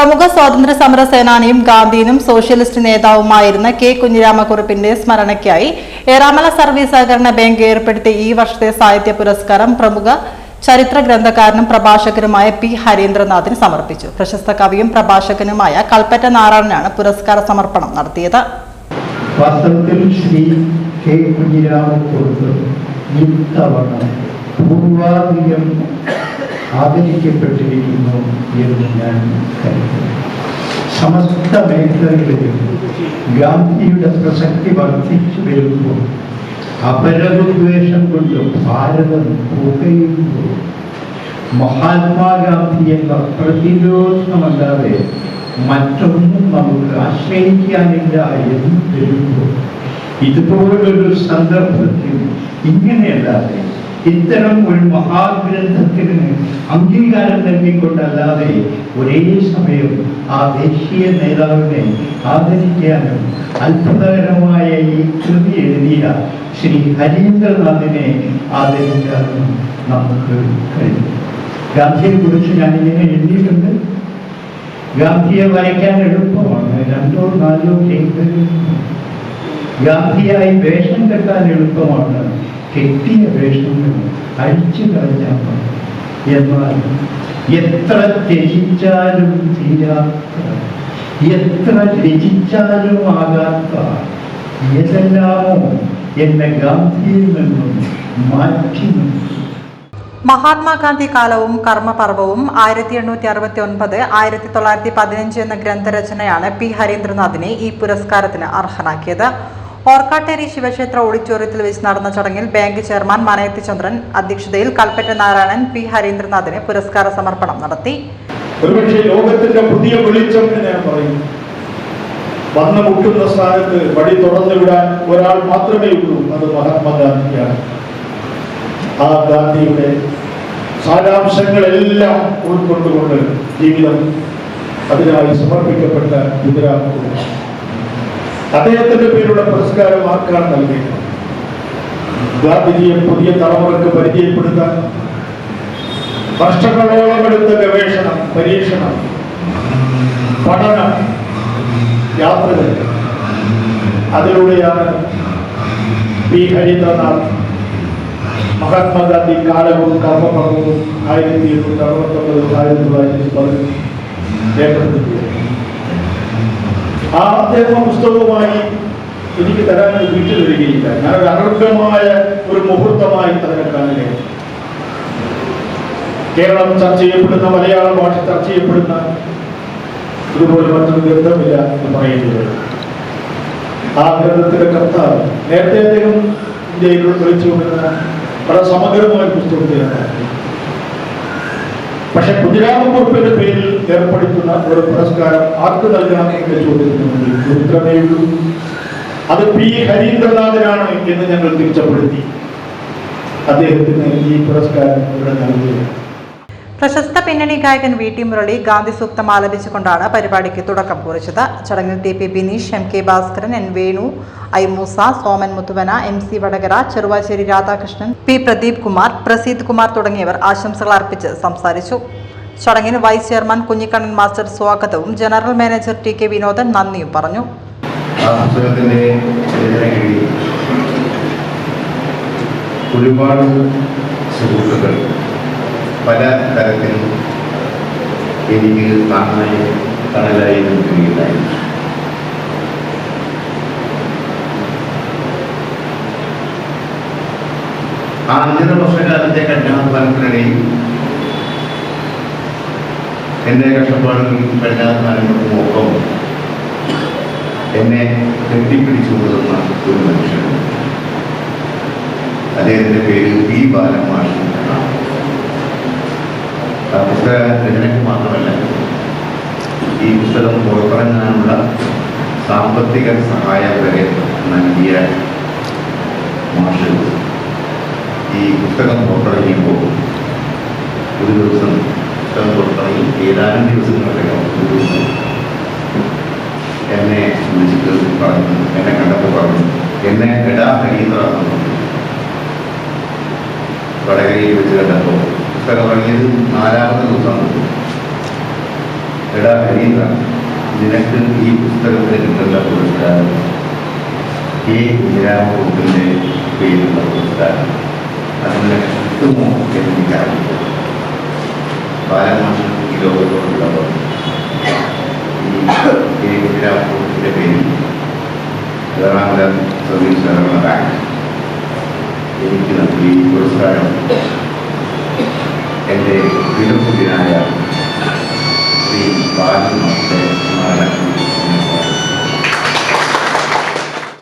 പ്രമുഖ സ്വാതന്ത്ര്യ സമര സേനാനിയും ഗാന്ധിയനും സോഷ്യലിസ്റ്റ് നേതാവുമായിരുന്ന കെ കുഞ്ഞിരാമക്കുറുപ്പിന്റെ സ്മരണയ്ക്കായി ഏറാമല സർവീസ് സഹകരണ ബാങ്ക് ഏർപ്പെടുത്തിയ ഈ വർഷത്തെ സാഹിത്യ പുരസ്കാരം പ്രമുഖ ചരിത്ര ഗ്രന്ഥകാരനും പ്രഭാഷകനുമായ പി ഹരീന്ദ്രനാഥിന് സമർപ്പിച്ചു. പ്രശസ്ത കവിയും പ്രഭാഷകനുമായ കൽപ്പറ്റ നാരായണനാണ് പുരസ്കാര സമർപ്പണം നടത്തിയത്. വാസ്തവത്തിൽ ശ്രീ കെ ഇത്തവണ പൂർവാധികം ആദരിക്കപ്പെട്ടിരിക്കുന്നു എന്ന് ഞാൻ സമസ്ത മേഖലകളിലും ഗാന്ധിയുടെ പ്രസക്തി വർദ്ധിച്ചു വരുമ്പോൾ അപരവിദ്വേഷം കൊണ്ട് ഭാരതം പുകയുമ്പോൾ മഹാത്മാഗാന്ധി എന്ന പ്രതിരോധമല്ലാതെ മറ്റൊന്നും നമുക്ക് ആശ്രയിക്കാനില്ല എന്ന് വരുമ്പോൾ ഇതുപോലൊരു സന്ദർഭത്തിൽ ഇങ്ങനെയല്ലാതെ ഇത്തരം ഒരു മഹാഗ്രന്ഥത്തിന് അംഗീകാരം നൽകിക്കൊണ്ടല്ലാതെ ഒരേ സമയം ആ ദേശീയ നേതാവിനെ ആദരിക്കാനും അത്ഭുതകരമായ ഈ കൃതി എഴുതിയ ശ്രീ ഹരീന്ദ്രനാഥിനെ ആദരിക്കാനും നമുക്ക് കഴിയും ഗാന്ധിയെ കുറിച്ച് ഞാൻ ഇങ്ങനെ എഴുതിയിട്ടുണ്ട്. ഗാന്ധിയെ വരയ്ക്കാൻ എളുപ്പമാണ്. രണ്ടോ നാലോ ടേക്കുകൾ ഗാന്ധിയായി വേഷം കെട്ടാൻ എളുപ്പമാണ്. കെട്ടിയ വേഷങ്ങൾ അഴിച്ചു കളഞ്ഞാൽ മതി. എന്നാൽ എത്ര ത്യജിച്ചാലും തീരാത്ത എത്ര രചിച്ചാലും ആകാത്ത ഏതെല്ലാമോ എന്നെ ഗാന്ധിയിൽ നിന്നും മാറ്റി മഹാത്മാഗാന്ധി കാലവും കർമ്മപർവവും ആയിരത്തി എണ്ണൂറ്റി അറുപത്തി ഒൻപത് ആയിരത്തി തൊള്ളായിരത്തി പതിനഞ്ച് എന്ന ഗ്രന്ഥരചനയാണ് പി. ഹരീന്ദ്രനാഥിനെ ഈ പുരസ്കാരത്തിന് അർഹനാക്കിയത്. ഓർക്കാട്ടേരി ശിവക്ഷേത്ര ഓഡിറ്റോറിയത്തിൽ വെച്ച് നടന്ന ചടങ്ങിൽ ബാങ്ക് ചെയർമാൻ മനയത്തി ചന്ദ്രൻ അധ്യക്ഷതയിൽ കൽപ്പറ്റ നാരായണൻ പി ഹരീന്ദ്രനാഥിന് പുരസ്കാര സമർപ്പണം നടത്തി. ഒരുപക്ഷെ ലോകത്തിന്റെ പുതിയ വെളിച്ചം ഞാൻ പറയും. വന്നു സ്ഥാനത്ത് വഴി തുറന്നു വിടാൻ ഒരാൾ മാത്രമേ ഉള്ളൂ അത് മഹാത്മാഗാന്ധിയാണ് ആ ഗാന്ധിയുടെ സാരാംശങ്ങളെല്ലാം ഉൾക്കൊണ്ടുകൊണ്ട് ജീവിതം അതിനായി സമർപ്പിക്കപ്പെട്ട ഗുജറാത്ത് അദ്ദേഹത്തിന്റെ പേരുള്ള പുരസ്കാരം ആർക്കാണ് നൽകിയത് ഗാന്ധിജിയെ പുതിയ തലമുറക്ക് പരിചയപ്പെടുത്താൻ വർഷങ്ങളോളം എടുത്ത ഗവേഷണം പരീക്ഷണം പഠനം യാത്രകൾ അതിലൂടെയാണ് പി ഹരീന്ദ്രനാഥ് മഹാത്മാഗാന്ധി കാലവും കർമ്മപർവവും ആയിരത്തി എണ്ണൂറ്റി അറുപത്തൊമ്പത് ആയിരത്തി തൊള്ളായിരത്തി പതിനെട്ട് രേഖപ്പെടുത്തിയത് ആ അദ്ദേഹം പുസ്തകവുമായി എനിക്ക് തരാൻ വീട്ടിൽ വരികയില്ല. ഒരു അനർഹമായ ഒരു മുഹൂർത്തമായി അതിനെ കാണുകയാണ് കേരളം ചർച്ച ചെയ്യപ്പെടുന്ന മലയാള ഭാഷ ചർച്ച ചെയ്യപ്പെടുന്ന ഇതുപോലെ മറ്റൊരു ഗ്രന്ഥമില്ല എന്ന് പറയുന്നത്. ആ ഗ്രന്ഥത്തിന്റെ കർത്താവ് നേരത്തെ അദ്ദേഹം ഇന്ത്യയിൽ വിളിച്ചുകൊണ്ടിരുന്ന വളരെ സമഗ്രമായ പുസ്തകത്തിലാണ് പക്ഷെ കുഞ്ഞിരാമക്കുറുപ്പിന്റെ പേരിൽ ഏർപ്പെടുത്തുന്ന ഒരു പുരസ്കാരം ആർക്ക് നൽകണം എന്ന് ചോദിക്കുന്നുണ്ട് അത് പി ഹരീന്ദ്രനാഥനാണ് എന്ന് ഞങ്ങൾ തിരിച്ചപ്പെടുത്തി. അദ്ദേഹത്തിന് ഈ പുരസ്കാരം ഇവിടെ നൽകുകയാണ് പ്രശസ്ത പിന്നണി ഗായകൻ വി ടി മുരളി ഗാന്ധി സൂക്തം ആലപിച്ചുകൊണ്ടാണ് പരിപാടിക്ക് തുടക്കം കുറിച്ചത്. ചടങ്ങിൽ T P Bineesh M K Bhaskaran N Venu I Moosa Soman Muthuvana M C Vadakara Cheruvassery Radhakrishnan P Pradeep Kumar Praseeth Kumar തുടങ്ങിയവർ ആശംസകൾ അർപ്പിച്ച് സംസാരിച്ചു. ചടങ്ങിന് വൈസ് ചെയർമാൻ കുഞ്ഞിക്കണ്ണൻ മാസ്റ്റർ സ്വാഗതവും general manager T K Vinodan നന്ദിയും പറഞ്ഞു. ഒരുപാട് സുഹൃത്തുക്കൾ. പല എനിക്ക് താങ്ങായി തണലായി നിൽക്കുകയുണ്ടായി. ആ അഞ്ചര വർഷക്കാലത്തെ കഠിനാധ്വാനത്തിനിടയിൽ എന്റെ കഷ്ടപ്പാടുകളും കഠിനാധ്വാനങ്ങൾക്കും ഒപ്പം എന്നെ കെട്ടിപ്പിടിച്ചു കൊടുക്കുന്ന ഒരു മനുഷ്യൻ. അദ്ദേഹത്തിന്റെ പേര് പി ബാലമാഷ് പുസ്തക രചനയ്ക്ക് മാത്രമല്ല ഈ പുസ്തകം പുറത്തിറങ്ങാനുള്ള സാമ്പത്തിക സഹായം വരെ നൽകിയ മാഷ് ഈ പുസ്തകം പുറത്തിറങ്ങിയപ്പോൾ ഒരു ദിവസം പുസ്തകം പുറത്തിറങ്ങി ഏതാനും ദിവസങ്ങൾക്കകം ഒരു ദിവസം എന്നെ വിളിച്ചിട്ട് പറഞ്ഞു എന്നെ കണ്ടപ്പോൾ പറഞ്ഞു എന്നെ എടാ കഴിയുന്നതാണെന്ന് വടകരയിൽ വെച്ച് കണ്ടപ്പോൾ പുസ്തകം ഇറങ്ങിയത് നാലാമത്തെ ദിവസമാണ് എടാ ഹരീന്ദ്ര നിനക്ക് ഈ പുസ്തകത്തിൽ കിട്ടുന്ന പുരസ്കാരം ഈ ഇന്ദിരാകുട്ടിന്റെ പേരുള്ള പുരസ്കാരം അത് നിനക്ക് കിട്ടുമോ എന്ന് എനിക്കറിയില്ല ബാലമോഷൻ ഈ ലോകത്തോടുള്ളവർ ഈ കെ ഇന്ദിരാകുട്ടിന്റെ പേരിൽ എറണാകുളം സർവീസ് ബാങ്ക് എനിക്ക് നൽകി പുരസ്കാരം പ്രിയപുര്യനായ ശ്രീ ബാലൻ മക്കളെ സ്മരണ